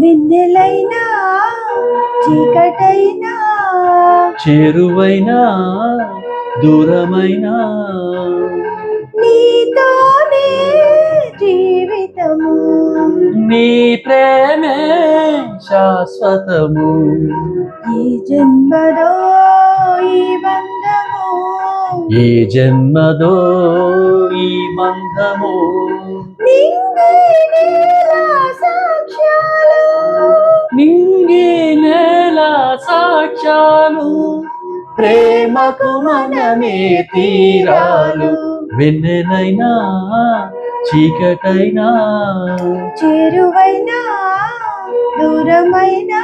వెన్నెలైనా చీకటైనా చేరువైనా దూరమైనా. నీతోనే జీవితము. నీ ప్రేమే శాశ్వతము. ఈ జన్మలో ఈ బంధము. ఈ జన్మదో ఈ బంధము. నింగి సాక్ష్యాలు ప్రేమకు మనమే తీరాలు. వెన్నెలైనా చీకటైనా చేరువైనా దూరమైనా